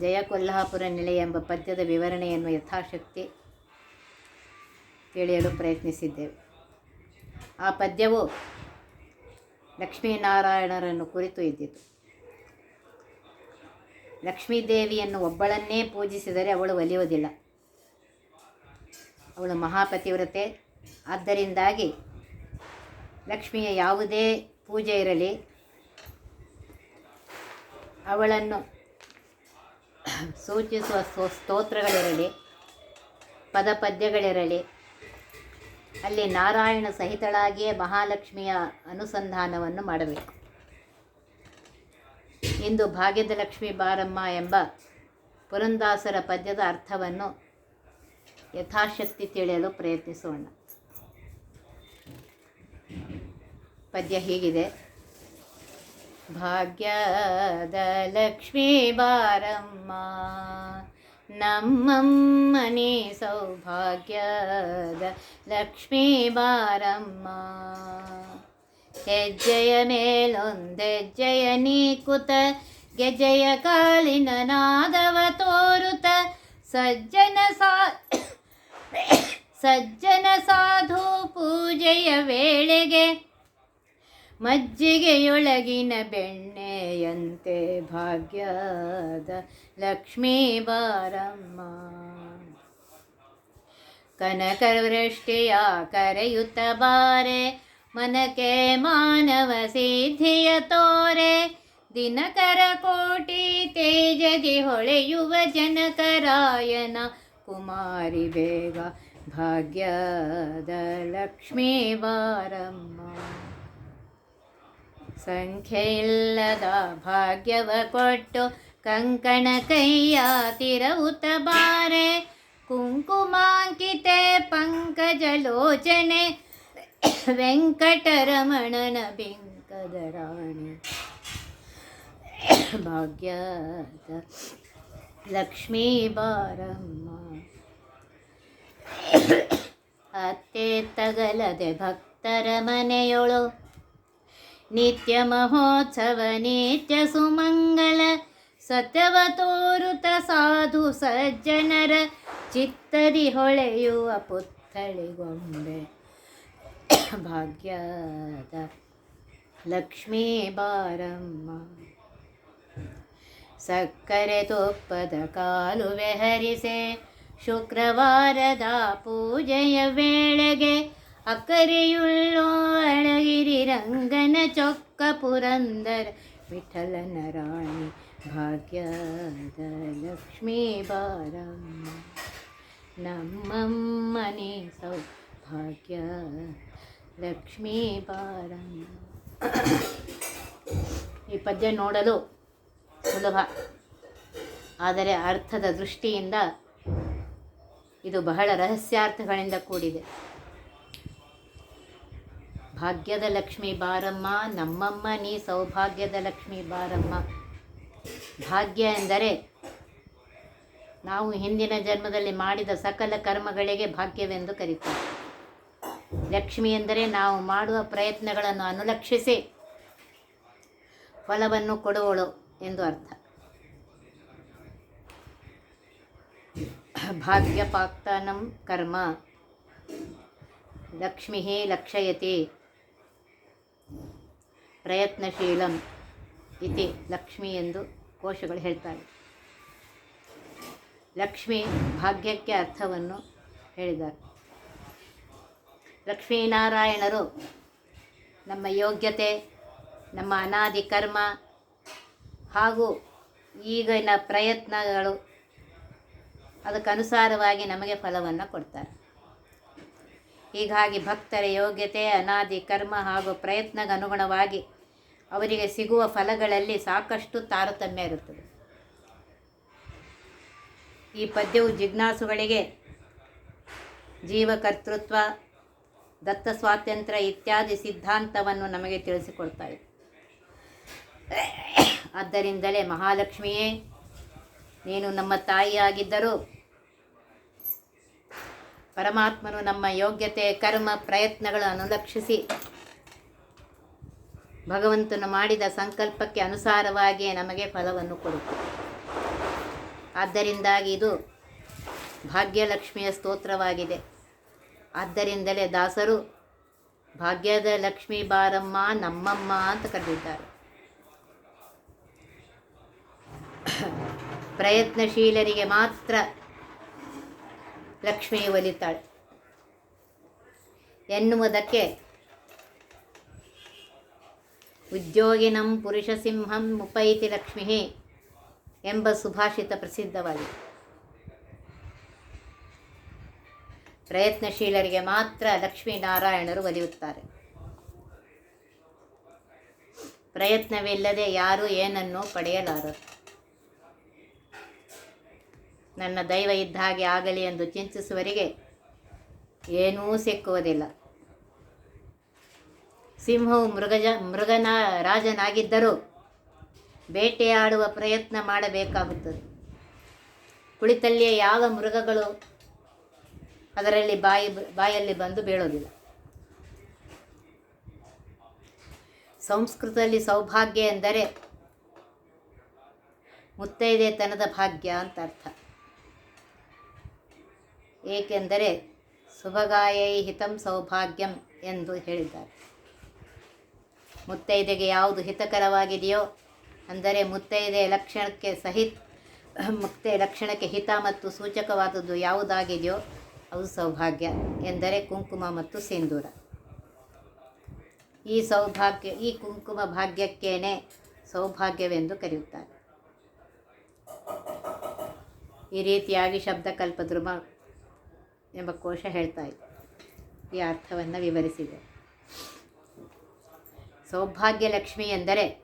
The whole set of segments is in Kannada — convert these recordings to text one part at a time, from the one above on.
ಜಯ ಕೊಲ್ಹಾಪುರ ನೆಲೆ ಎಂಬ ಪದ್ಯದ ವಿವರಣೆಯನ್ನು ಯಥಾಶಕ್ತಿ ತಿಳಿಯಲು ಪ್ರಯತ್ನಿಸಿದ್ದೇವೆ. ಆ ಪದ್ಯವು ಲಕ್ಷ್ಮೀನಾರಾಯಣರನ್ನು ಕುರಿತು ಇದ್ದಿತು. ಲಕ್ಷ್ಮೀದೇವಿಯನ್ನು ಒಬ್ಬಳನ್ನೇ ಪೂಜಿಸಿದರೆ ಅವಳು ಒಲಿಯುವುದಿಲ್ಲ. ಅವಳು ಮಹಾಪತಿವ್ರತೆ. ಆದ್ದರಿಂದಾಗಿ ಲಕ್ಷ್ಮಿಯ ಯಾವುದೇ ಪೂಜೆ ಇರಲಿ, ಅವಳನ್ನು ಸೂಚಿಸುವ ಸ್ತೋ ಸ್ತೋತ್ರಗಳಿರಲಿ, ಪದಪದ್ಯಗಳಿರಲಿ, ಅಲ್ಲಿ ನಾರಾಯಣ ಸಹಿತಳಾಗಿಯೇ ಮಹಾಲಕ್ಷ್ಮಿಯ ಅನುಸಂಧಾನವನ್ನು ಮಾಡಬೇಕು. ಇಂದು ಭಾಗ್ಯದ ಲಕ್ಷ್ಮಿ ಬಾರಮ್ಮ ಎಂಬ ಪುರಂದಾಸರ ಪದ್ಯದ ಅರ್ಥವನ್ನು ಯಥಾಶಕ್ತಿ ತಿಳಿಯಲು ಪ್ರಯತ್ನಿಸೋಣ. ಪದ್ಯ ಹೀಗಿದೆ. ಭಾಗ್ಯದ ಲಕ್ಷ್ಮೀ ಬಾರಮ್ಮ ನಮ್ಮಮ್ಮನೇ ಸೌಭಾಗ್ಯದ ಲಕ್ಷ್ಮೀ ಬಾರಮ್ಮ ಹೆಜ್ಜೆಯ ಮೇಲೊಂದೆಜ್ಜೆಯ ನೀಕುತ ಗೆಜ್ಜೆಯ ಕಾಲಿನ ನಾದವ ತೋರುತ ಸಜ್ಜನ ಸಾ ಸಜ್ಜನ ಸಾಧು ಪೂಜೆಯ ವೇಳೆಗೆ ಮಜ್ಜಿಗೆಯೊಳಗಿನ ಬೆಣ್ಣೆಯಂತೆ ಭಾಗ್ಯದ ಲಕ್ಷ್ಮೀ ಬಾರಮ್ಮ. ಕನಕವೃಷ್ಟಿಯ ಕರೆಯುತ್ತ ಬಾರೆ, ಮನಕೆ ಮಾನವ ಸಿದ್ಧಿಯ ತೋರೆ. ದಿನಕರ ಕೋಟಿ ತೇಜದಿ ಹೊಳೆಯುವ ಜನಕರಾಯನ ಕುಮಾರಿ ಬೇಗ ಭಾಗ್ಯದ ಲಕ್ಷ್ಮೀ ಬಾರಮ್ಮ. ಸಂಖ್ಯೆಯಿಲ್ಲದ ಭಾಗ್ಯವ ಕೊಟ್ಟು ಕಂಕಣ ಕೈಯ ತಿರವುತ ಬಾರೆ. ಕುಂಕುಮಾಂಕಿತೆ, ಪಂಕಜಲೋಚನೆ, ವೆಂಕಟರಮಣನ ಬೆಂಕದ ರಾಣಿ. ಭಾಗ್ಯದ ಲಕ್ಷ್ಮೀ ಬಾರಮ್ಮ. ಅತ್ತೆ ತಗಲದೆ ಭಕ್ತರ ಮನೆಯೊಳು ನಿತ್ಯ ಮಹೋತ್ಸವ, ನಿತ್ಯ ಸುಮಂಗಲ ಸತ್ಯವ ತೋರುತ ಸಾಧು ಸಜ್ಜನರ. ಚಿತ್ತದಿ ಹೊಳೆಯುವ ಪುತ್ಥಳಿಗೊಂಬೆ. ಭಾಗ್ಯದ ಲಕ್ಷ್ಮೀ ಬಾರಮ್ಮ. ಸಕ್ಕರೆ ತುಪ್ಪದ ಕಾಲುವೆ ಹರಿಸೆ ಶುಕ್ರವಾರದ ಪೂಜೆಯ ವೇಳೆಗೆ ಅಕ್ಕರೆಯುಳ್ಳೋ ಅಳಗಿರಿ ರಂಗನ ಚೊಕ್ಕ ಪುರಂದರ ವಿಠಲನ ರಾಣಿ ಭಾಗ್ಯದ ಲಕ್ಷ್ಮೀ ಬಾರಮ್ಮ. ನಮ್ಮಮ್ಮನೆ ಸೌಭಾಗ್ಯ ಲಕ್ಷ್ಮೀ ಬಾರಮ್ಮ. ಈ ಪದ್ಯ ನೋಡಲು ಸುಲಭ. ಆದರೆ ಅರ್ಥದ ದೃಷ್ಟಿಯಿಂದ ಇದು ಬಹಳ ರಹಸ್ಯಾರ್ಥಗಳಿಂದ ಕೂಡಿದೆ. ಭಾಗ್ಯದ ಲಕ್ಷ್ಮಿ ಬಾರಮ್ಮ, ನಮ್ಮಮ್ಮ ನೀ ಸೌಭಾಗ್ಯದ ಲಕ್ಷ್ಮಿ ಬಾರಮ್ಮ. ಭಾಗ್ಯ ಎಂದರೆ ನಾವು ಹಿಂದಿನ ಜನ್ಮದಲ್ಲಿ ಮಾಡಿದ ಸಕಲ ಕರ್ಮಗಳಿಗೆ ಭಾಗ್ಯವೆಂದು ಕರೀತಾರೆ. ಲಕ್ಷ್ಮಿ ಎಂದರೆ ನಾವು ಮಾಡುವ ಪ್ರಯತ್ನಗಳನ್ನು ಅನುಲಕ್ಷಿಸಿ ಫಲವನ್ನು ಕೊಡುವಳು ಎಂದು ಅರ್ಥ. ಭಾಗ್ಯಪಾಕ್ತಾನಂ ಕರ್ಮ. ಲಕ್ಷ್ಮಿ ಲಕ್ಷಯತಿ. ಪ್ರಯತ್ನಶೀಲಂ ಇತಿ ಲಕ್ಷ್ಮಿ ಎಂದು ಕೋಶಗಳು ಹೇಳ್ತಾರೆ ಲಕ್ಷ್ಮಿ ಭಾಗ್ಯಕ್ಕೆ ಅರ್ಥವನ್ನು ಹೇಳಿದ್ದಾರೆ. ಲಕ್ಷ್ಮೀನಾರಾಯಣರು ನಮ್ಮ ಯೋಗ್ಯತೆ, ನಮ್ಮ ಅನಾದಿ ಕರ್ಮ ಹಾಗೂ ಈಗಿನ ಪ್ರಯತ್ನಗಳು ಅದಕ್ಕನುಸಾರವಾಗಿ ನಮಗೆ ಫಲವನ್ನು ಕೊಡ್ತಾರೆ. ಹೀಗಾಗಿ ಭಕ್ತರ ಯೋಗ್ಯತೆ, ಅನಾದಿ, ಕರ್ಮ ಹಾಗೂ ಪ್ರಯತ್ನಗನುಗುಣವಾಗಿ ಅವರಿಗೆ ಸಿಗುವ ಫಲಗಳಲ್ಲಿ ಸಾಕಷ್ಟು ತಾರತಮ್ಯ ಇರುತ್ತದೆ. ಈ ಪದ್ಯವು ಜಿಜ್ಞಾಸುಗಳಿಗೆ ಜೀವಕರ್ತೃತ್ವ, ದತ್ತ ಸ್ವಾತಂತ್ರ್ಯ ಇತ್ಯಾದಿ ಸಿದ್ಧಾಂತವನ್ನು ನಮಗೆ ತಿಳಿಸಿಕೊಡ್ತಾ ಇದೆ. ಆದ್ದರಿಂದಲೇ ಮಹಾಲಕ್ಷ್ಮಿಯೇ, ನೀನು ನಮ್ಮ ತಾಯಿಯಾಗಿದ್ದರೂ ಪರಮಾತ್ಮನು ನಮ್ಮ ಯೋಗ್ಯತೆ, ಕರ್ಮ ಪ್ರಯತ್ನಗಳು ಅನುಲಕ್ಷಿಸಿ ಭಗವಂತನು ಮಾಡಿದ ಸಂಕಲ್ಪಕ್ಕೆ ಅನುಸಾರವಾಗಿಯೇ ನಮಗೆ ಫಲವನ್ನು ಕೊಡುತ್ತದೆ ಆದ್ದರಿಂದಾಗಿ ಇದು ಭಾಗ್ಯಲಕ್ಷ್ಮಿಯ ಸ್ತೋತ್ರವಾಗಿದೆ. ಆದ್ದರಿಂದಲೇ ದಾಸರು ಭಾಗ್ಯದ ಲಕ್ಷ್ಮಿ ಬಾರಮ್ಮ, ನಮ್ಮಮ್ಮ ಅಂತ ಕರೆದಿದ್ದಾರೆ. ಪ್ರಯತ್ನಶೀಲರಿಗೆ ಮಾತ್ರ ಲಕ್ಷ್ಮಿ ಒಲಿತಾಳೆ. ಎನ್ನುವುದಕ್ಕೆ ಉದ್ಯೋಗಿನಂ ಪುರುಷ ಸಿಂಹಂ ಮುಪೈತಿ ಲಕ್ಷ್ಮೀ ಎಂಬ ಸುಭಾಷಿತ ಪ್ರಸಿದ್ಧವಾಗಿದೆ. ಪ್ರಯತ್ನಶೀಲರಿಗೆ ಮಾತ್ರ ಲಕ್ಷ್ಮೀನಾರಾಯಣರು ಒಲಿಯುತ್ತಾರೆ. ಪ್ರಯತ್ನವಿಲ್ಲದೆ ಯಾರೂ ಏನನ್ನೂ ಪಡೆಯಲಾರರು. ನನ್ನ ದೈವ ಇದ್ದ ಹಾಗೆ ಆಗಲಿ ಎಂದು ಚಿಂತಿಸುವರಿಗೆ ಏನೂ ಸಿಕ್ಕುವುದಿಲ್ಲ. ಸಿಂಹವು ಮೃಗಜ, ಮೃಗನ ರಾಜನಾಗಿದ್ದರೂ ಬೇಟೆಯಾಡುವ ಪ್ರಯತ್ನ ಮಾಡಬೇಕಾಗುತ್ತದೆ. ಕುಳಿತಲ್ಲಿಯೇ ಯಾವ ಮೃಗಗಳು ಅದರಲ್ಲಿ ಬಾಯಿ, ಬಾಯಲ್ಲಿ ಬಂದು ಬೀಳೋದಿಲ್ಲ ಸಂಸ್ಕೃತದಲ್ಲಿ ಸೌಭಾಗ್ಯ ಎಂದರೆ ಮುತ್ತೈದೆತನದ ಭಾಗ್ಯ ಅಂತ ಅರ್ಥ. ಏಕೆಂದರೆ ಸುಭಗಾಯೈ ಹಿತಂ ಸೌಭಾಗ್ಯಂ ಎಂದು ಹೇಳಿದ್ದಾರೆ. ಮುತ್ತೈದೆಗೆ ಯಾವುದು ಹಿತಕರವಾಗಿದೆಯೋ, ಅಂದರೆ ಮುತ್ತೈದೆ ಲಕ್ಷಣಕ್ಕೆ ಸಹಿತ ಮುಕ್ತೆ ಲಕ್ಷಣಕ್ಕೆ ಹಿತ ಮತ್ತು ಸೂಚಕವಾದದ್ದು ಯಾವುದಾಗಿದೆಯೋ ಅದು ಸೌಭಾಗ್ಯ ಎಂದರೆ ಕುಂಕುಮ ಮತ್ತು ಸಿಂಧೂರ. ಈ ಸೌಭಾಗ್ಯ, ಈ ಕುಂಕುಮ ಭಾಗ್ಯಕ್ಕೇನೆ ಸೌಭಾಗ್ಯವೆಂದು ಕರೆಯುತ್ತಾರೆ. ಈ ರೀತಿಯಾಗಿ ಶಬ್ದಕಲ್ಪದ್ರುಮ ಎಂಬ ಕೋಶ ಹೇಳ್ತಾ ಇದೆ ಈ ಅರ್ಥವನ್ನು ವಿವರಿಸಿದೆ. ಸೌಭಾಗ್ಯ ಲಕ್ಷ್ಮಿ ಎಂದರೆ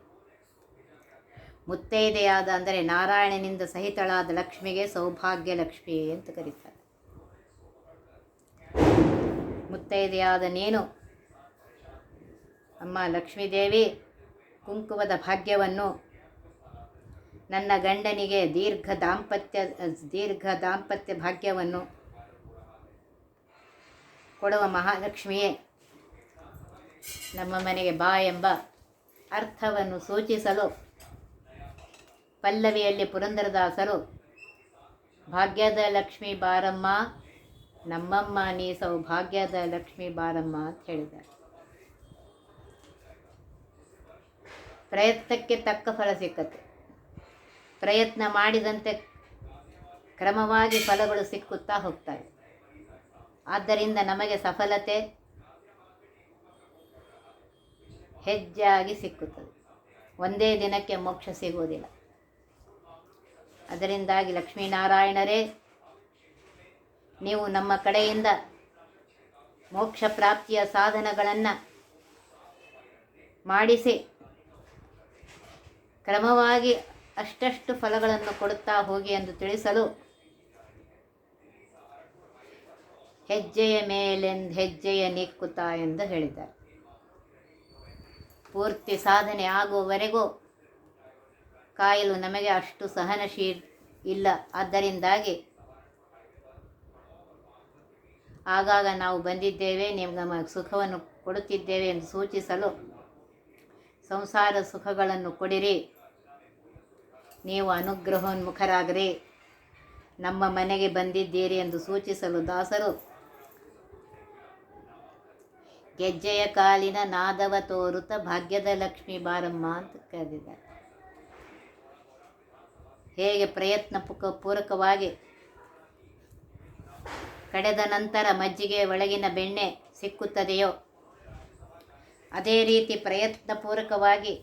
ಮುತ್ತೈದೆಯಾದ ಅಂದರೆ ನಾರಾಯಣನಿಂದ ಸಹಿತಳಾದ ಲಕ್ಷ್ಮಿಗೆ ಸೌಭಾಗ್ಯ ಲಕ್ಷ್ಮಿ ಅಂತ ಕರೀತಾರೆ. ಮುತ್ತೈದೆಯಾದ ನೀನು ಅಮ್ಮ ಲಕ್ಷ್ಮೀದೇವಿ ಕುಂಕುಮದ ಭಾಗ್ಯವನ್ನು ನನ್ನ ಗಂಡನಿಗೆ ದೀರ್ಘ ದಾಂಪತ್ಯ ದೀರ್ಘ ದಾಂಪತ್ಯ ಭಾಗ್ಯವನ್ನು ಕೊಡುವ ಮಹಾಲಕ್ಷ್ಮಿಯೇ, ನಮ್ಮ ಮನೆಗೆ ಬಾ ಎಂಬ ಅರ್ಥವನ್ನು ಸೂಚಿಸಲು ಪಲ್ಲವಿಯಲ್ಲಿ ಪುರಂದರದಾಸರು, ಭಾಗ್ಯದ ಲಕ್ಷ್ಮೀ ಬಾರಮ್ಮ, ನಮ್ಮಮ್ಮ ನೀ ಸೌಭಾಗ್ಯದ ಲಕ್ಷ್ಮೀ ಬಾರಮ್ಮ ಅಂತ ಹೇಳಿದ್ದಾರೆ. ಪ್ರಯತ್ನಕ್ಕೆ ತಕ್ಕ ಫಲ ಸಿಕ್ಕತ್ತೆ. ಪ್ರಯತ್ನ ಮಾಡಿದಂತೆ ಕ್ರಮವಾಗಿ ಫಲಗಳು ಸಿಕ್ಕುತ್ತಾ ಹೋಗ್ತವೆ. ಆದ್ದರಿಂದ ನಮಗೆ ಸಫಲತೆ ಹೆಜ್ಜಾಗಿ ಸಿಕ್ಕುತ್ತದೆ. ಒಂದೇ ದಿನಕ್ಕೆ ಮೋಕ್ಷ ಸಿಗುವುದಿಲ್ಲ. ಅದರಿಂದಾಗಿ ಲಕ್ಷ್ಮೀನಾರಾಯಣರೇ, ನೀವು ನಮ್ಮ ಕಡೆಯಿಂದ ಮೋಕ್ಷ ಪ್ರಾಪ್ತಿಯ ಸಾಧನಗಳನ್ನು ಮಾಡಿಸಿ, ಕ್ರಮವಾಗಿ ಅಷ್ಟಷ್ಟು ಫಲಗಳನ್ನು ಕೊಡುತ್ತಾ ಹೋಗಿ ಎಂದು ತಿಳಿಸಲು ಹೆಜ್ಜೆಯ ಮೇಲೆಂದು ಹೆಜ್ಜೆಯ ನಿಕ್ಕುತ್ತಾ ಎಂದು ಹೇಳಿದ್ದಾರೆ. ಪೂರ್ತಿ ಸಾಧನೆ ಆಗುವವರೆಗೂ ಕಾಯಲು ನಮಗೆ ಅಷ್ಟು ಸಹನಶೀಲ್ ಇಲ್ಲ. ಆದ್ದರಿಂದಾಗಿ ಆಗಾಗ ನಾವು ಬಂದಿದ್ದೇವೆ ನಿಮ್ಗೆ ನಮಗೆ ಸುಖವನ್ನು ಕೊಡುತ್ತಿದ್ದೇವೆ ಎಂದು ಸೂಚಿಸಲು ಸಂಸಾರ ಸುಖಗಳನ್ನು ಕೊಡಿರಿ. ನೀವು ಅನುಗ್ರಹೋನ್ಮುಖರಾಗ್ರಿ. ನಮ್ಮ ಮನೆಗೆ ಬಂದಿದ್ದೀರಿ ಎಂದು ಸೂಚಿಸಲು ದಾಸರು ಗೆಜ್ಜೆಯ ಕಾಲಿನ ನಾದವ ತೋರುತ ಭಾಗ್ಯದ ಲಕ್ಷ್ಮಿ ಬಾರಮ್ಮ ಅಂತ ಕರೆದಿದ್ದಾರೆ. ಹೇಗೆ ಪ್ರಯತ್ನ ಪೂರಕವಾಗಿ ಕಡೆದ ನಂತರ ಮಜ್ಜಿಗೆ ಒಳಗಿನ ಬೆಣ್ಣೆ ಸಿಕ್ಕುತ್ತದೆಯೋ, ಅದೇ ರೀತಿ ಪ್ರಯತ್ನಪೂರ್ವಕವಾಗಿ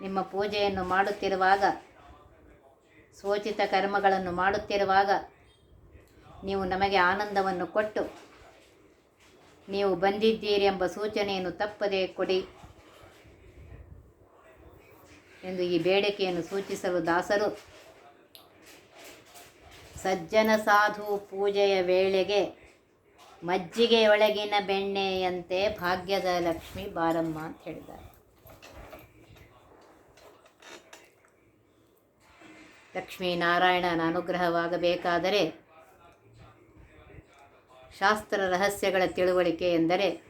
ನಿಮ್ಮ ಪೂಜೆಯನ್ನು ಮಾಡುತ್ತಿರುವಾಗ ಸೋಚಿತ ಕರ್ಮಗಳನ್ನು ಮಾಡುತ್ತಿರುವಾಗ ನೀವು ನಮಗೆ ಆನಂದವನ್ನು ಕೊಟ್ಟು ನೀವು ಬಂದಿದ್ದೀರಿ ಎಂಬ ಸೂಚನೆಯನ್ನು ತಪ್ಪದೇ ಕೊಡಿ ಎಂದು ಈ ಬೇಡಿಕೆಯನ್ನು ಸೂಚಿಸಲು ದಾಸರು, ಸಜ್ಜನ ಸಾಧು ಪೂಜೆಯ ವೇಳೆಗೆ ಮಜ್ಜಿಗೆಯೊಳಗಿನ ಬೆಣ್ಣೆಯಂತೆ ಭಾಗ್ಯದ ಲಕ್ಷ್ಮಿ ಬಾರಮ್ಮ ಅಂತ ಹೇಳಿದ್ದಾರೆ. ಲಕ್ಷ್ಮೀನಾರಾಯಣನ ಅನುಗ್ರಹವಾಗಬೇಕಾದರೆ ಶಾಸ್ತ್ರ ರಹಸ್ಯಗಳ ತಿಳುವಳಿಕೆ ಎಂದರೆ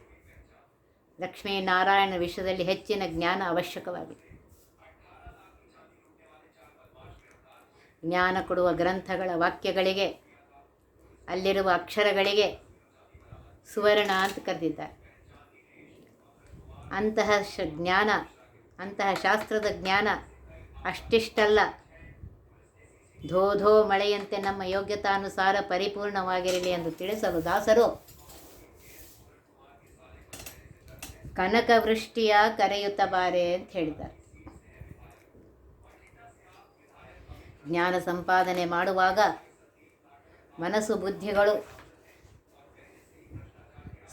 ಲಕ್ಷ್ಮೀನಾರಾಯಣ ವಿಷಯದಲ್ಲಿ ಹೆಚ್ಚಿನ ಜ್ಞಾನ ಅವಶ್ಯಕವಾಗಿದೆ. ಜ್ಞಾನ ಕೊಡುವ ಗ್ರಂಥಗಳ ವಾಕ್ಯಗಳಿಗೆ, ಅಲ್ಲಿರುವ ಅಕ್ಷರಗಳಿಗೆ ಸುವರ್ಣ ಅಂತ ಕರೆದಿದ್ದಾರೆ. ಅಂತಹ ಶ ಜ್ಞಾನ, ಅಂತಹ ಶಾಸ್ತ್ರದ ಜ್ಞಾನ ಅಷ್ಟಿಷ್ಟಲ್ಲ. ಧೋ ಧೋ ಮಳೆಯಂತೆ ನಮ್ಮ ಯೋಗ್ಯತಾನುಸಾರ ಪರಿಪೂರ್ಣವಾಗಿರಲಿ ಎಂದು ತಿಳಿಸಲು ದಾಸರು. ಕನಕ ವೃಷ್ಟಿಯ ಕರೆಯುತ್ತ ಬಾರೆ ಅಂತ ಹೇಳಿದ್ದಾರೆ. ಜ್ಞಾನ ಸಂಪಾದನೆ ಮಾಡುವಾಗ ಮನಸ್ಸು ಬುದ್ಧಿಗಳು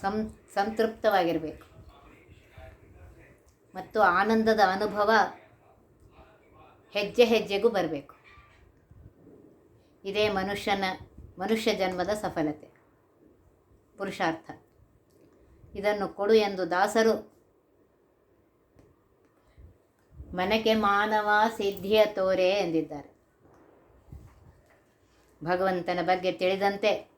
ಸಂ, ಸಂತೃಪ್ತವಾಗಿರಬೇಕು. ಮತ್ತು ಆನಂದದ ಅನುಭವ ಹೆಜ್ಜೆ ಹೆಜ್ಜೆಗೂ ಬರಬೇಕು. ಇದೇ ಮನುಷ್ಯನ, ಮನುಷ್ಯ ಜನ್ಮದ ಸಫಲತೆ. ಪುರುಷಾರ್ಥ. ಇದನ್ನು ಕೊಡು ಎಂದು ದಾಸರು ಮನಕೆ ಮಾನವ ಸಿದ್ಧಿಯ ತೋರೆ ಎಂದಿದ್ದಾರೆ. ಭಗವಂತನ ಬಗ್ಗೆ ತಿಳಿದಂತೆ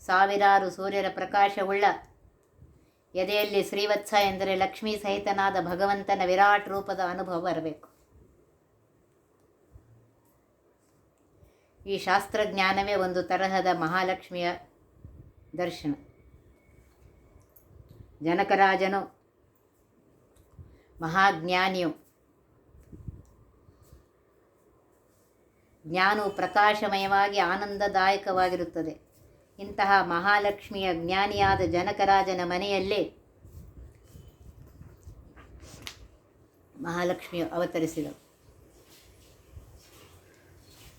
ಸಾವಿರಾರು ಸೂರ್ಯರ ಪ್ರಕಾಶವುಳ್ಳ ಎದೆಯಲ್ಲಿ ಶ್ರೀವತ್ಸ ಎಂದರೆ ಲಕ್ಷ್ಮೀ ಸಹಿತನಾದ ಭಗವಂತನ ವಿರಾಟ್ ರೂಪದ ಅನುಭವ ಬರಬೇಕು. ಈ ಶಾಸ್ತ್ರಜ್ಞಾನವೇ ಒಂದು ತರಹದ ಮಹಾಲಕ್ಷ್ಮಿಯ ದರ್ಶನ. ಜನಕರಾಜನು, ಮಹಾಜ್ಞಾನಿಯು, ಜ್ಞಾನವು ಪ್ರಕಾಶಮಯವಾಗಿ ಆನಂದದಾಯಕವಾಗಿರುತ್ತದೆ. ಇಂತಹ ಮಹಾಲಕ್ಷ್ಮಿಯ ಜ್ಞಾನಿಯಾದ ಜನಕರಾಜನ ಮನೆಯಲ್ಲೇ ಮಹಾಲಕ್ಷ್ಮಿಯು ಅವತರಿಸಿದಳು.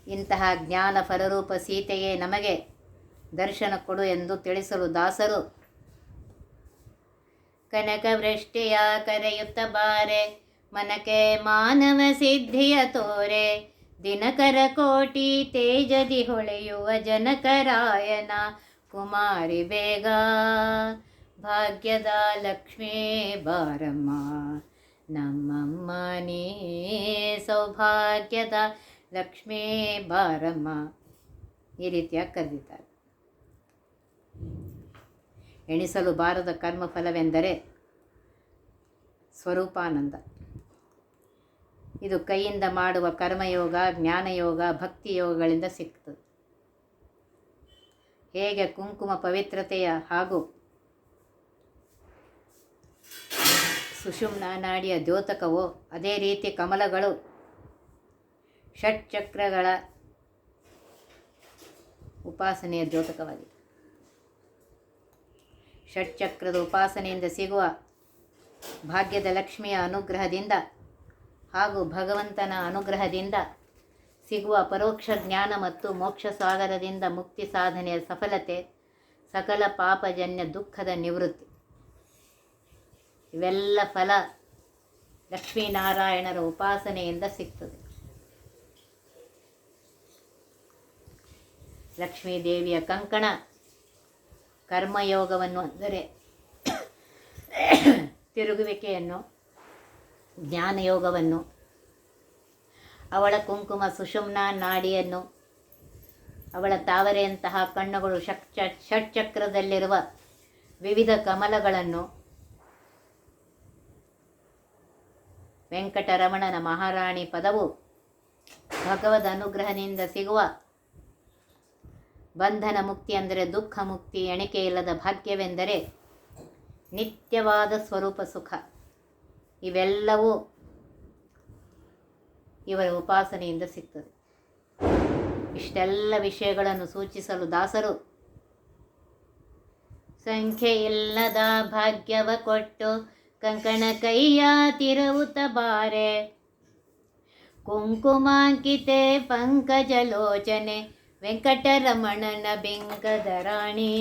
ಇಂತಹ ಜ್ಞಾನ ಫಲರೂಪ ಸೀತೆಯೇ ನಮಗೆ ದರ್ಶನ ಕೊಡು ಎಂದು ತಿಳಿಸಲು ದಾಸರು. ಕನಕವೃಷ್ಟಿಯ ಕರೆಯುತ್ತ ಬಾರೆ, ಮನಕೆ ಮಾನವ ಸಿದ್ಧಿಯ ತೋರೆ, ದಿನಕರ ಕೋಟಿ ತೇಜದಿ ಹೊಳೆಯುವ ಜನಕರಾಯನ ಕುಮಾರಿ ಬೇಗ. ಭಾಗ್ಯದ ಲಕ್ಷ್ಮೀ ಬಾರಮ್ಮ, ನಮ್ಮಮ್ಮ ನೀ ಸೌಭಾಗ್ಯದ ಲಕ್ಷ್ಮೀ ಬಾರಮ್ಮ ಈ ರೀತಿಯಾಗಿ ಕರೆದಿದ್ದಾರೆ. ಎಣಿಸಲು ಬಾರದ ಕರ್ಮಫಲವೆಂದರೆ ಸ್ವರೂಪಾನಂದ. ಇದು ಕೈಯಿಂದ ಮಾಡುವ ಕರ್ಮಯೋಗ, ಜ್ಞಾನಯೋಗ, ಭಕ್ತಿಯೋಗಗಳಿಂದ ಸಿಗ್ತದೆ ಹೇಗೆ ಕುಂಕುಮ ಪವಿತ್ರತೆಯ ಹಾಗೂ ಸುಷುಮ್ನ ನಾಡಿಯ ದ್ಯೋತಕವೋ, ಅದೇ ರೀತಿ ಕಮಲಗಳು ಷಟ್ಚಕ್ರಗಳ ಉಪಾಸನೆಯ ದ್ಯೋತಕವಾಗಿದೆ. ಷಟ್ಚಕ್ರದ ಉಪಾಸನೆಯಿಂದ ಸಿಗುವ ಭಾಗ್ಯದ ಲಕ್ಷ್ಮಿಯ ಅನುಗ್ರಹದಿಂದ ಹಾಗೂ ಭಗವಂತನ ಅನುಗ್ರಹದಿಂದ ಸಿಗುವ ಪರೋಕ್ಷ ಜ್ಞಾನ ಮತ್ತು ಮೋಕ್ಷ ಸಾಗರದಿಂದ ಮುಕ್ತಿ ಸಾಧನೆಯ ಸಫಲತೆ, ಸಕಲ ಪಾಪಜನ್ಯ ದುಃಖದ ನಿವೃತ್ತಿ. ಇವೆಲ್ಲ ಫಲ ಲಕ್ಷ್ಮೀನಾರಾಯಣರ ಉಪಾಸನೆಯಿಂದ ಸಿಗ್ತದೆ. ಲಕ್ಷ್ಮೀದೇವಿಯ ಕಂಕಣ ಕರ್ಮಯೋಗವನ್ನು ಅಂದರೆ ತಿರುಗುವಿಕೆಯನ್ನು, ಜ್ಞಾನಯೋಗವನ್ನು, ಅವಳ ಕುಂಕುಮ ಸುಷುಮ್ನ ನಾಡಿಯನ್ನು, ಅವಳ ತಾವರೆಯಂತಹ ಕಣ್ಣುಗಳು ಷಟ್ ಷಟ್ಚಕ್ರದಲ್ಲಿರುವ ವಿವಿಧ ಕಮಲಗಳನ್ನು ವೆಂಕಟರಮಣನ ಮಹಾರಾಣಿ ಪದವು ಭಗವದ್ ಅನುಗ್ರಹದಿಂದ ಸಿಗುವ ಬಂಧನ ಮುಕ್ತಿ ಅಂದರೆ ದುಃಖ ಮುಕ್ತಿ ಎಣಿಕೆ ಇಲ್ಲದ ಭಾಗ್ಯವೆಂದರೆ ನಿತ್ಯವಾದ ಸ್ವರೂಪ ಸುಖ. ಇವೆಲ್ಲವೂ ಇವರ ಉಪಾಸನೆಯಿಂದ ಸಿಗ್ತದೆ. ಇಷ್ಟೆಲ್ಲ ವಿಷಯಗಳನ್ನು ಸೂಚಿಸಲು ದಾಸರು ಸಂಖ್ಯೆ ಇಲ್ಲದ ಭಾಗ್ಯವ ಕೊಟ್ಟು ಕಂಕಣ ಕೈಯ ತಿರುವುತ ಬಾರೆ. ಕುಂಕುಮಾಂಕಿತೆ, ಪಂಕಜಲೋಚನೆ ವೆಂಕಟರಮಣನ ಬೆಂಗದ ರಾಣಿ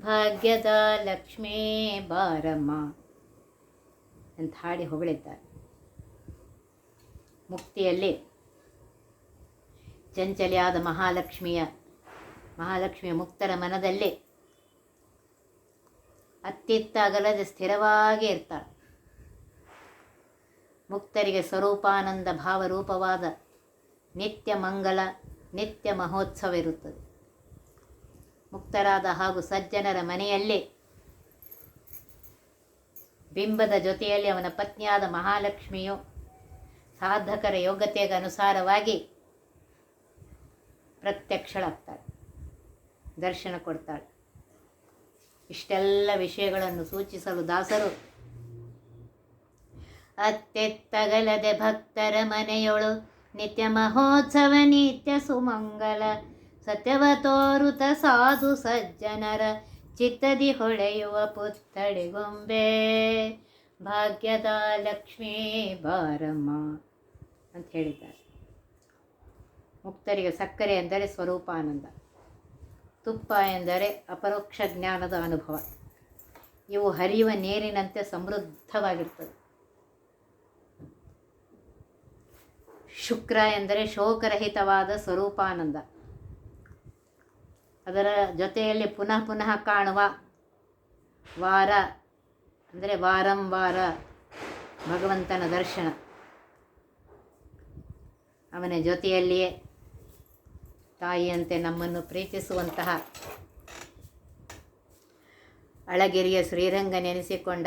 ಭಾಗ್ಯದ ಲಕ್ಷ್ಮೀ ಬಾರಮ್ಮ ಅಂತ ಹಾಡಿ ಹೊಗಳಿದ್ದಾರೆ. ಮುಕ್ತಿಯಲ್ಲಿ ಚಂಚಲಿಯಾದ ಮಹಾಲಕ್ಷ್ಮಿಯ ಮಹಾಲಕ್ಷ್ಮಿಯ ಮುಕ್ತರ ಮನದಲ್ಲಿ ಅತ್ತಿತ್ತ ಅಗಲದೆ ಸ್ಥಿರವಾಗಿ ಇರ್ತಾಳೆ. ಮುಕ್ತರಿಗೆ ಸ್ವರೂಪಾನಂದ ಭಾವರೂಪವಾದ ನಿತ್ಯ ಮಂಗಲ ನಿತ್ಯ ಮಹೋತ್ಸವ ಇರುತ್ತದೆ ಮುಕ್ತರಾದ ಹಾಗೂ ಸಜ್ಜನರ ಮನೆಯಲ್ಲೇ ಬಿಂಬದ ಜೊತೆಯಲ್ಲಿ ಅವನ ಪತ್ನಿಯಾದ ಮಹಾಲಕ್ಷ್ಮಿಯು ಸಾಧಕರ ಯೋಗ್ಯತೆಗೆ ಅನುಸಾರವಾಗಿ ಪ್ರತ್ಯಕ್ಷಳಾಗ್ತಾಳೆ, ದರ್ಶನ ಕೊಡ್ತಾಳೆ. ಇಷ್ಟೆಲ್ಲ ವಿಷಯಗಳನ್ನು ಸೂಚಿಸಲು ದಾಸರು ಅತ್ತೆತ್ತಗಲದೆ ಭಕ್ತರ ಮನೆಯೊಳು ನಿತ್ಯ ಮಹೋತ್ಸವ ನಿತ್ಯ ಸುಮಂಗಲ ಸತ್ಯವ ತೋರುತ ಸಾಧು ಸಜ್ಜನರ, ಚಿತ್ತದಿ ಹೊಳೆಯುವ ಪುತ್ಥಳಿಗೊಂಬೆ ಭಾಗ್ಯದ ಲಕ್ಷ್ಮೀ ಬಾರಮ್ಮ ಅಂತ ಹೇಳಿದ್ದಾರೆ. ಮುಕ್ತರಿಗೆ ಸಕ್ಕರೆ ಎಂದರೆ ಸ್ವರೂಪಾನಂದ, ತುಪ್ಪ ಎಂದರೆ ಅಪರೋಕ್ಷ ಜ್ಞಾನದ ಅನುಭವ. ಇವು ಹರಿಯುವ ನೀರಿನಂತೆ ಸಮೃದ್ಧವಾಗಿರ್ತದೆ. ಶುಕ್ರ ಎಂದರೆ ಶೋಕರಹಿತವಾದ ಸ್ವರೂಪಾನಂದ. ಅದರ ಜೊತೆಯಲ್ಲಿ ಪುನಃ ಪುನಃ ಕಾಣುವ ವಾರ ಅಂದರೆ ವಾರಂವಾರ ಭಗವಂತನ ದರ್ಶನ. ಅವನ ಜೊತೆಯಲ್ಲಿಯೇ ತಾಯಿಯಂತೆ ನಮ್ಮನ್ನು ಪ್ರೀತಿಸುವಂತಹ ಅಳಗಿರಿಯ ಶ್ರೀರಂಗ ನೆನೆಸಿಕೊಂಡ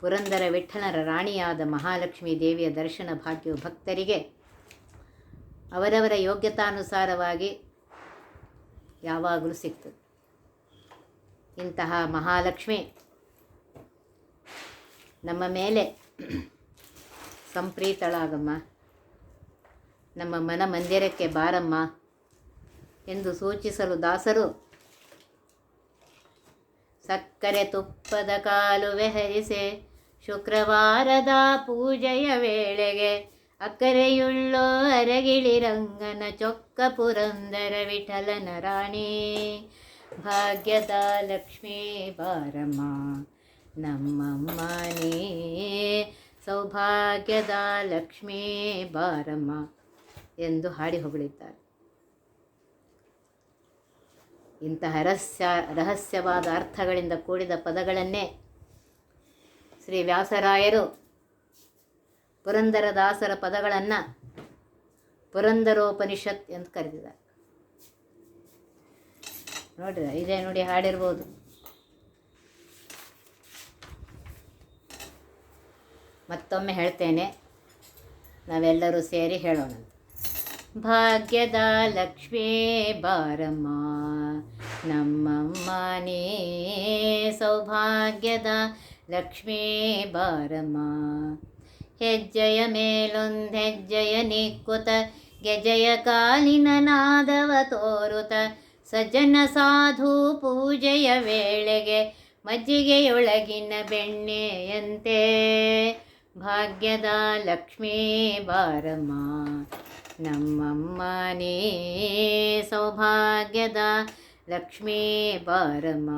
ಪುರಂದರ ವಿಠ್ಠಲರ ರಾಣಿಯಾದ ಮಹಾಲಕ್ಷ್ಮೀ ದೇವಿಯ ದರ್ಶನ ಭಾಗ್ಯವು ಭಕ್ತರಿಗೆ ಅವರವರ ಯೋಗ್ಯತಾನುಸಾರವಾಗಿ ಯಾವಾಗಲೂ ಸಿಗ್ತದೆ ಇಂತಹ ಮಹಾಲಕ್ಷ್ಮಿ ನಮ್ಮ ಮೇಲೆ ಸಂಪ್ರೀತಳಾಗಮ್ಮ. ನಮ್ಮ ಮನ ಮಂದಿರಕ್ಕೆ ಬಾರಮ್ಮ ಎಂದು ಸೂಚಿಸಲು ದಾಸರು ಸಕ್ಕರೆ ತುಪ್ಪದ ಕಾಲುವೆ ಹರಿಸೆ ಶುಕ್ರವಾರದ ಪೂಜೆಯ ವೇಳೆಗೆ ಅಕ್ಕರೆಯುಳ್ಳೋ ಅರಗಿಳಿರಂಗನ ಚೊಕ್ಕ ಪುರಂದರ ವಿಠಲನ ರಾಣಿ. ಭಾಗ್ಯದ ಲಕ್ಷ್ಮೀ ಬಾರಮ್ಮ ನಮ್ಮಮ್ಮನೇ ಸೌಭಾಗ್ಯದ ಲಕ್ಷ್ಮೀ ಬಾರಮ್ಮ ಎಂದು ಹಾಡಿ ಹೊಗಳಿದ್ದಾರೆ. ಇಂತಹ ರಹಸ್ಯ, ರಹಸ್ಯವಾದ ಅರ್ಥಗಳಿಂದ ಕೂಡಿದ ಪದಗಳನ್ನೇ ಶ್ರೀ ವ್ಯಾಸರಾಯರು ಪುರಂದರದಾಸರ ಪದಗಳನ್ನು ಪುರಂದರೋಪನಿಷತ್ ಅಂತ ಕರೆದಿದ್ದಾರೆ. ನೋಡ್ರಿ, ಇದೇ ನೋಡಿ ಹಾಡಿರ್ಬೋದು. ಮತ್ತೊಮ್ಮೆ ಹೇಳ್ತೇನೆ, ನಾವೆಲ್ಲರೂ ಸೇರಿ ಹೇಳೋಣ. ಭಾಗ್ಯದ ಲಕ್ಷ್ಮೀ ಬಾರಮ್ಮ ನಮ್ಮಮ್ಮನೇ ಸೌಭಾಗ್ಯದ ಲಕ್ಷ್ಮೀ ಬಾರಮ್ಮ. ಹೆಜ್ಜೆಯ ಮೇಲೊಂದು ಹೆಜ್ಜೆಯ ನಿಕ್ಕುತ, ಗೆಜೆಯ ಕಾಲಿನ ನಾದವ ತೋರುತ, ಸಜ್ಜನ ಸಾಧು ಪೂಜೆಯ ವೇಳೆಗೆ ಮಜ್ಜಿಗೆಯೊಳಗಿನ ಬೆಣ್ಣೆಯಂತೆ. ಭಾಗ್ಯದ ಲಕ್ಷ್ಮೀ ಬಾರಮ್ಮ ನಮ್ಮಮ್ಮನೇ ಸೌಭಾಗ್ಯದ ಲಕ್ಷ್ಮೀ ಬಾರಮ್ಮ.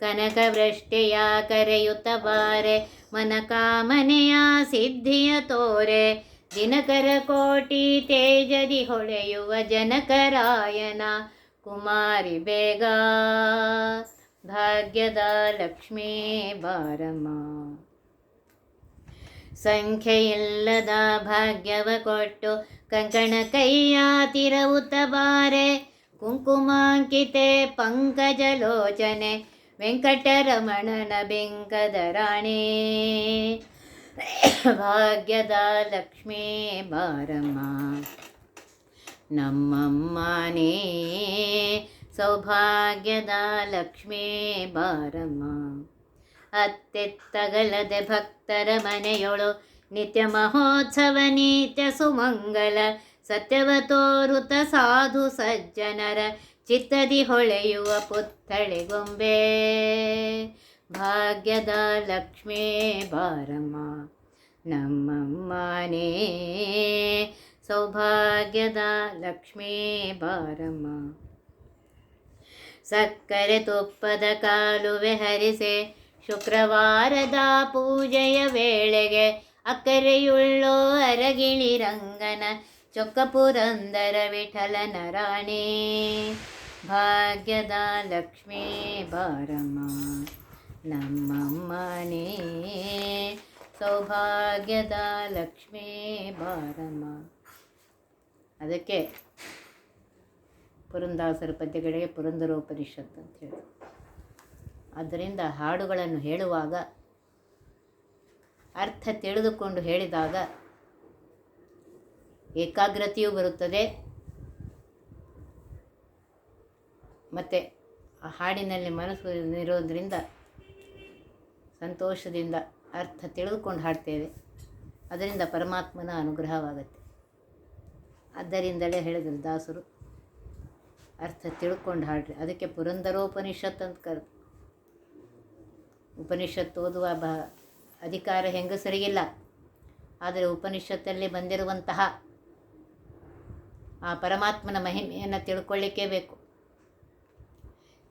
ಕನಕವೃಷ್ಟಿಯ ಕರೆಯುತ್ತ ಬಾರೆ, ಮನಕಾಮನೆಯ ಸಿದ್ಧಿಯ ತೋರೆ. ದಿನಕರ ಕೋಟಿ ತೇಜದಿ ಹೊಳೆಯುವ ಜನಕರಾಯನ ಕುಮಾರಿ ಬೇಗ. ಭಾಗ್ಯದ ಲಕ್ಷ್ಮೀ ಬಾರಮ್ಮ. ಸಂಖ್ಯೆಯಿಲ್ಲದ ಭಾಗ್ಯವ ಕೊಟ್ಟು ಕಂಕಣ ಕೈಯ ತಿರವುತ ಬಾರೆ. ಕುಂಕುಮಾಂಕಿತೆ ಪಂಕಜಲೋಚನೆ ವೆಂಕಟರಮಣನ ಬೆಂಕದ ರಾಣಿ ಭಾಗ್ಯದ ಲಕ್ಷ್ಮೀ ಬಾರಮ್ಮ. ನಮ್ಮಮ್ಮನೇ, ಸೌಭಾಗ್ಯದ ಲಕ್ಷ್ಮೀ ಬಾರಮ್ಮ. ಅತ್ತೆತ್ತಗಲದೆ ಭಕ್ತರ ಮನೆಯೊಳು ನಿತ್ಯ ಮಹೋತ್ಸವ, ನಿತ್ಯ ಸುಮಂಗಲ, ಸತ್ಯವ ತೋರುತ ಸಾಧು ಸಜ್ಜನರ ಚಿತ್ತದಿ ಹೊಳೆಯುವ ಪುತ್ಥಳಿಗೊಂಬೆ ಭಾಗ್ಯದ ಲಕ್ಷ್ಮೀ ಬಾರಮ್ಮ ನಮ್ಮಮ್ಮನೇ. ಸೌಭಾಗ್ಯದ ಲಕ್ಷ್ಮೀ ಬಾರಮ್ಮ ಸಕ್ಕರೆ ತುಪ್ಪದ ಕಾಲುವೆ ಹರಿಸೆ. ಶುಕ್ರವಾರದ ಪೂಜೆಯ ವೇಳೆಗೆ ಅಕ್ಕರೆಯುಳ್ಳೋ ಅರಗಿಳಿ ರಂಗನ ಚೊಕ್ಕ ಪುರಂದರ ವಿಠಲನ ರಾಣಿ ಭಾಗ್ಯದ ಲಕ್ಷ್ಮೀ ಬಾರಮ್ಮ, ನಮ್ಮಮ್ಮನೇ, ಸೌಭಾಗ್ಯದ ಲಕ್ಷ್ಮೀ ಬಾರಮ್ಮ. ಅದಕ್ಕೆ ಪುರಂದಾಸರ ಪದ್ಯಗಳಿಗೆ ಪುರಂದರೋಪನಿಷತ್ ಅಂತ ಹೇಳಿ. ಆದ್ದರಿಂದ ಹಾಡುಗಳನ್ನು ಹೇಳುವಾಗ ಅರ್ಥ ತಿಳಿದುಕೊಂಡು ಹೇಳಿದಾಗ ಏಕಾಗ್ರತೆಯೂ ಬರುತ್ತದೆ. ಮತ್ತು ಆ ಹಾಡಿನಲ್ಲಿ ಮನಸ್ಸು ಇರೋದರಿಂದ ಸಂತೋಷದಿಂದ ಅರ್ಥ ತಿಳಿದುಕೊಂಡು ಹಾಡ್ತೇವೆ. ಅದರಿಂದ ಪರಮಾತ್ಮನ ಅನುಗ್ರಹವಾಗುತ್ತೆ. ಆದ್ದರಿಂದಲೇ ಹೇಳಿದರು ದಾಸರು, ಅರ್ಥ ತಿಳ್ಕೊಂಡು ಹಾಡ್ರಿ. ಅದಕ್ಕೆ ಪುರಂದರೋಪನಿಷತ್ ಅಂತ ಕರ್ ಉಪನಿಷತ್ತು ಓದುವ ಬ, ಅಧಿಕಾರ ಹೆಂಗಸರಿಗಿಲ್ಲ. ಆದರೆ ಉಪನಿಷತ್ತಲ್ಲಿ ಬಂದಿರುವಂತಹ ಆ ಪರಮಾತ್ಮನ ಮಹಿಮೆಯನ್ನು ತಿಳ್ಕೊಳ್ಳಿಕ್ಕೇ ಬೇಕು.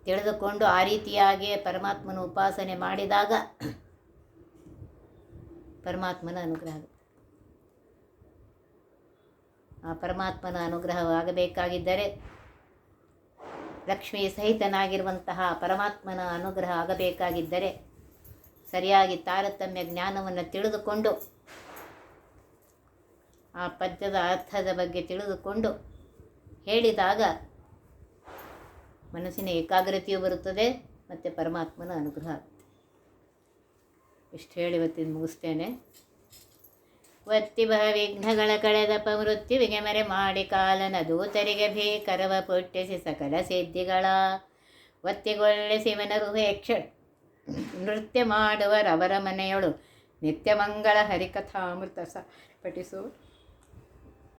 ತಿಳಿದುಕೊಂಡು ಆ ರೀತಿಯಾಗಿ ಪರಮಾತ್ಮನ ಉಪಾಸನೆ ಮಾಡಿದಾಗ ಪರಮಾತ್ಮನ ಅನುಗ್ರಹ ಆ ಪರಮಾತ್ಮನ ಅನುಗ್ರಹವಾಗಬೇಕಾಗಿದ್ದರೆ ಲಕ್ಷ್ಮೀ ಸಹಿತನಾಗಿರುವಂತಹ ಪರಮಾತ್ಮನ ಅನುಗ್ರಹ ಆಗಬೇಕಾಗಿದ್ದರೆ ಸರಿಯಾಗಿ ತಾರತಮ್ಯ ಜ್ಞಾನವನ್ನು ತಿಳಿದುಕೊಂಡು ಆ ಪದ್ಯದ ಅರ್ಥದ ಬಗ್ಗೆ ತಿಳಿದುಕೊಂಡು ಹೇಳಿದಾಗ ಮನಸ್ಸಿನ ಏಕಾಗ್ರತೆಯೂ ಬರುತ್ತದೆ ಮತ್ತು ಪರಮಾತ್ಮನ ಅನುಗ್ರಹ ಆಗುತ್ತೆ. ಇಷ್ಟು ಹೇಳಿ ಇವತ್ತಿನ ಮುಗಿಸ್ತೇನೆ. ವತ್ತಿ ಬಹ ವಿಘ್ನಗಳ ಕಳೆದಪ್ಪ ಮೃತ್ಯುವಿಗೆ ಮರೆ ಮಾಡಿ ಕಾಲನ ದೂತರಿಗೆ ಭೀಕರವ ಪುಟ್ಟಿಸಿ ಸಕಲ ಸಿದ್ಧಿಗಳ ಒತ್ತಿಗೊಳ್ಳಿಸಿ ಮನರು ಯಕ್ಷ ನೃತ್ಯ ಮಾಡುವರವರ ಮನೆಯೊಳು ನಿತ್ಯ ಮಂಗಳ ಹರಿಕಥಾಮೃತ ಸ, ಪಠಿಸು.